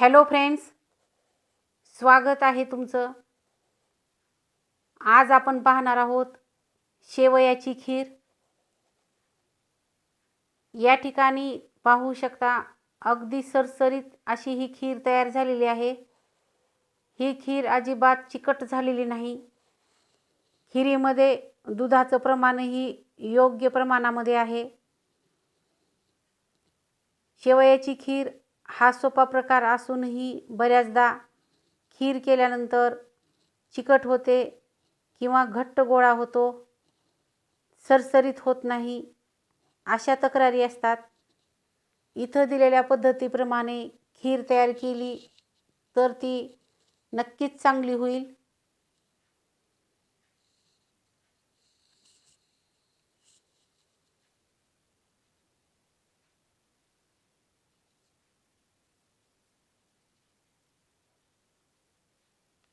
Hello friends स्वागत आहे तुमचं. आज आपण पाहणार आहोत शेवयाची खीर. या ठिकाणी पाहू शकता अगदी सरसरीत अशी ही खीर तयार झालेली आहे. ही खीर अजिबात चिकट झालेली नाही. खिरीमध्ये दुधाचं प्रमाणही योग्य प्रमाणामध्ये आहे. शेवयाची खीर हा सोपा प्रकार असूनही बऱ्याचदा खीर केल्यानंतर चिकट होते किंवा घट्ट गोळा होतो सरसरीत होत नाही अशा तक्रारी असतात. इथं दिलेल्या पद्धतीप्रमाणे खीर तयार केली तर ती नक्कीच चांगली होईल.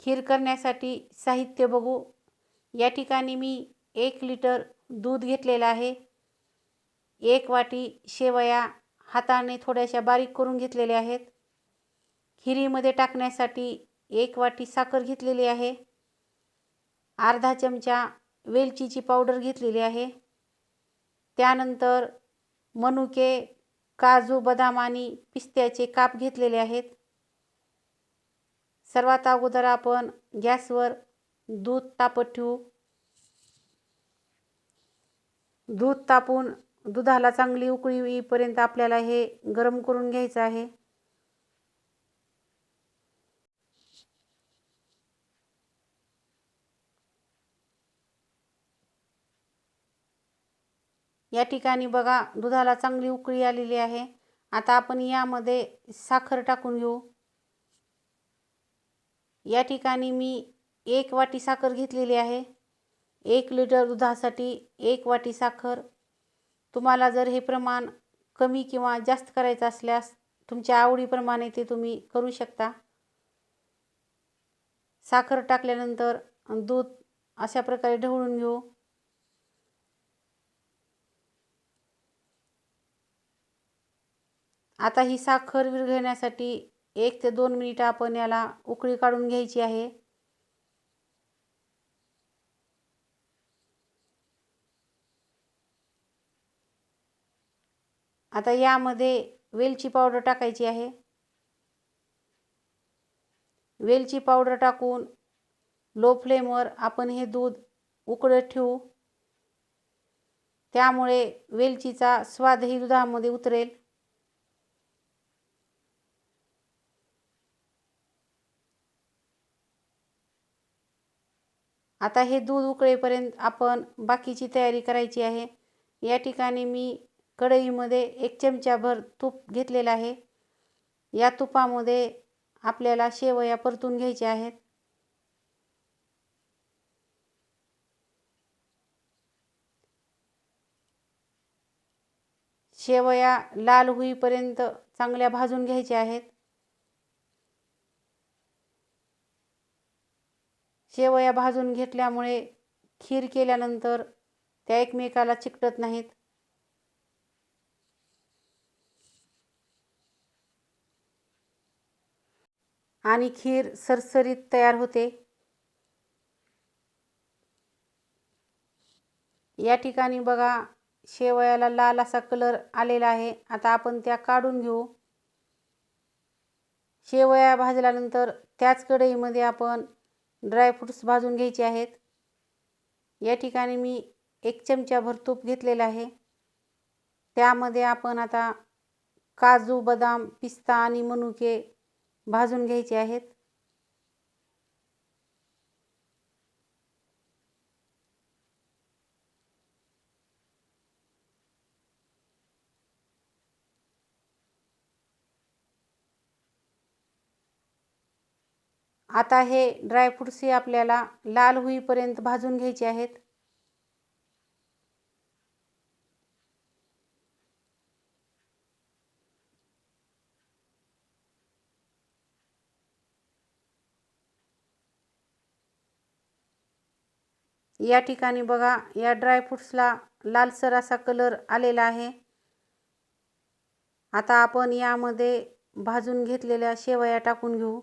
खीर करण्यासाठी साहित्य बघू. या ठिकाणी मी एक लिटर दूध घेतलेलं आहे. एक वाटी शेवया हाताने थोड्याशा बारीक करून घेतलेल्या आहेत. खिरीमध्ये टाकण्यासाठी एक वाटी साखर घेतलेली आहे. अर्धा चमचा वेलचीची पावडर घेतलेली आहे. त्यानंतर मनुके काजू बदाम आणि पिस्त्याचे काप घेतलेले आहेत. सर्वात अगोदर आपण गॅसवर दूध तापत ठेवू. दूध तापून दुधाला चांगली उकळी येईपर्यंत आपल्याला हे गरम करून घ्यायचं आहे. या ठिकाणी बघा दुधाला चांगली उकळी आलेली आहे. आता आपण यामध्ये साखर टाकून घेऊ. या ठिकाणी मी एक वाटी साखर घेतलेली आहे. एक लिटर दुधासाठी एक वाटी साखर. तुम्हाला जर हे प्रमाण कमी किंवा जास्त करायचं असल्यास तुमच्या आवडीप्रमाणे ते तुम्ही करू शकता. साखर टाकल्यानंतर दूध अशा प्रकारे ढवळून घेऊ. आता ही साखर विरघळण्यासाठी एक ते दोन मिनिटं आपण याला उकळी काढून घ्यायची आहे. आता यामध्ये वेलची पावडर टाकायची आहे. वेलची पावडर टाकून लो फ्लेमवर आपण हे दूध उकळत ठेवू. त्यामुळे वेलचीचा स्वादही दुधामध्ये उतरेल. आता हे दूध उकळेपर्यंत आपण बाकीची तयारी करायची आहे. या ठिकाणी मी कढईमध्ये एक चमचाभर तूप घेतलेलं आहे. या तुपामध्ये आपल्याला शेवया परतून घ्यायच्या आहेत. शेवया लाल होईपर्यंत चांगल्या भाजून घ्यायच्या आहेत. शेवया भाजून घेतल्यामुळे खीर केल्यानंतर त्या एकमेकाला चिकटत नाहीत. आणि खीर सरसरीत तयार होते. या ठिकाणी बघा शेवयाला लाल असा कलर आलेला आहे. आता आपण त्या काढून घेऊ. शेवया भाजल्यानंतर त्याच कढईमध्ये आपण ड्रायफ्रूट्स भाजून घ्यायचे आहेत. या ठिकाणी मी एक चमचाभर तूप घेतलेलं आहे. त्यामध्ये आपण आता काजू बदाम पिस्ता आणि मनुके भाजून घ्यायचे आहेत. आता हे ड्रायफ्रूट्स हे आपल्याला लाल होईपर्यंत भाजून घ्यायचे आहेत. या ठिकाणी बघा या ड्रायफ्रूट्सला लालसर असा कलर आलेला आहे. आता आपण यामध्ये भाजून घेतलेल्या शेवया टाकून घेऊ.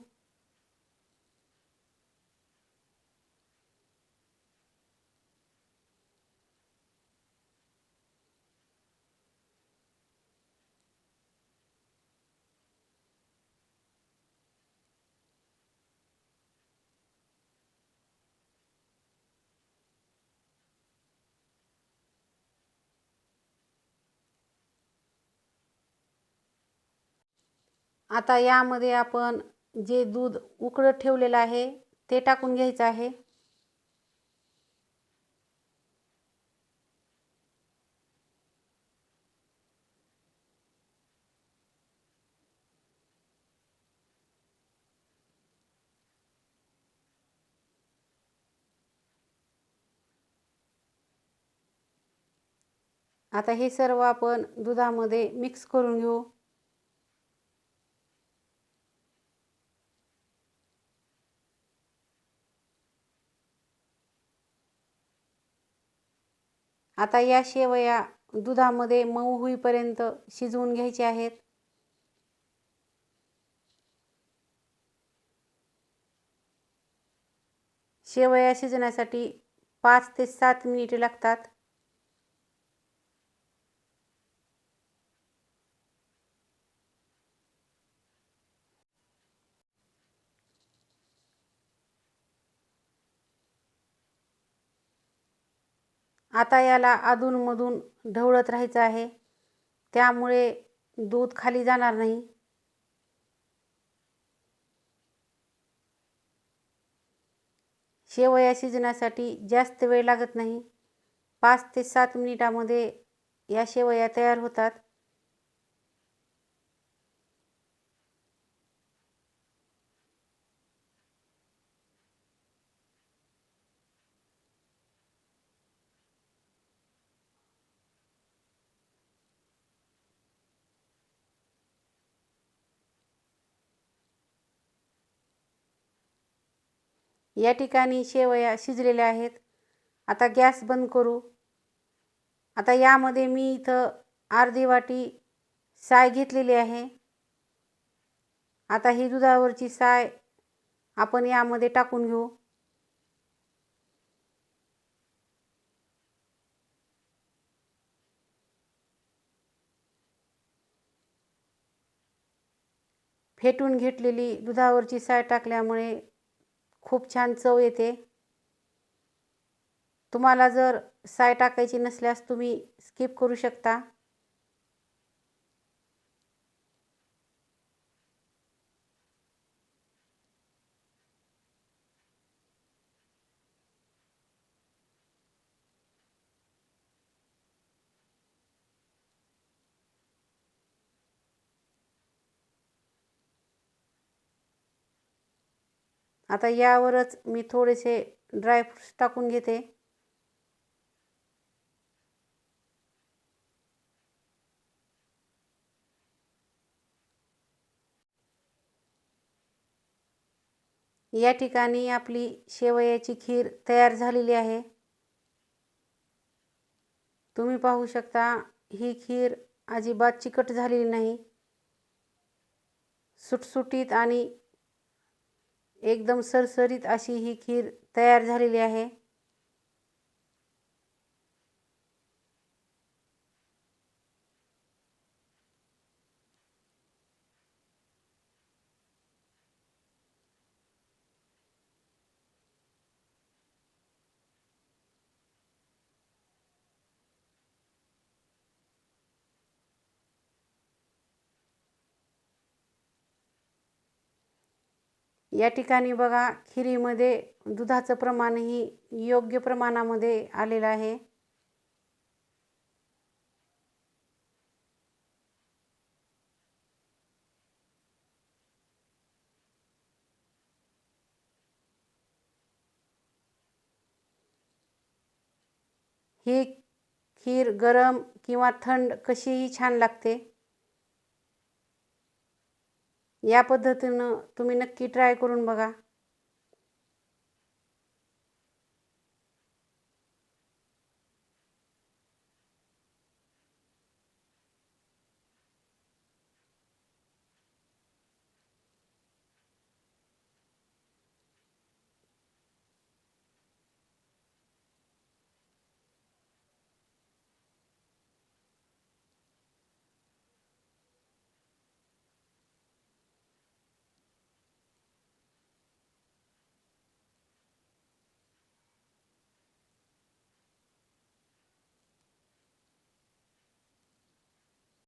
आता यामध्ये आपण जे दूध उकळत ठेवलेलं आहे ते टाकून घ्यायचं आहे. आता हे सर्व आपण दुधामध्ये मिक्स करून घेऊ. आता या शेवया दुधामध्ये मऊ होईपर्यंत शिजवून घ्यायचे आहेत. शेवया शिजण्यासाठी पाच ते सात मिनिटे लागतात. आता याला अधूनमधून ढवळत राहायचं आहे. त्यामुळे दूध खाली जाणार नाही. शेवया शिजण्यासाठी जास्त वेळ लागत नाही. पाच ते सात मिनिटामध्ये या शेवया तयार होतात. या ठिकाणी शेवया शिजलेल्या आहेत. आता गॅस बंद करू. आता यामध्ये मी इथं अर्धी वाटी साय घेतलेली आहे. आता ही दुधावरची साय आपण यामध्ये टाकून घेऊ. फेटून घेतलेली दुधावरची साय टाकल्यामुळे खूप छान चव येते. तुम्हाला जर साय टाकायची नसल्यास तुम्ही स्किप करू शकता. आता यावरच मी थोडेसे ड्रायफ्रूट्स टाकून घेते. या ठिकाणी आपली शेवयाची खीर तयार झालेली आहे. तुम्ही पाहू शकता ही खीर अजिबात चिकट झालेली नाही. सुटसुटीत आणि एकदम सरसरीत अशी ही खीर तयार झालेली आहे. या ठिकाणी बघा खिरीमध्ये दुधाचं प्रमाणही योग्य प्रमाणामध्ये आलेलं आहे. ही खीर गरम किंवा थंड कशीही छान लागते. या पद्धतीनं तुम्ही नक्की ट्राय करून बघा.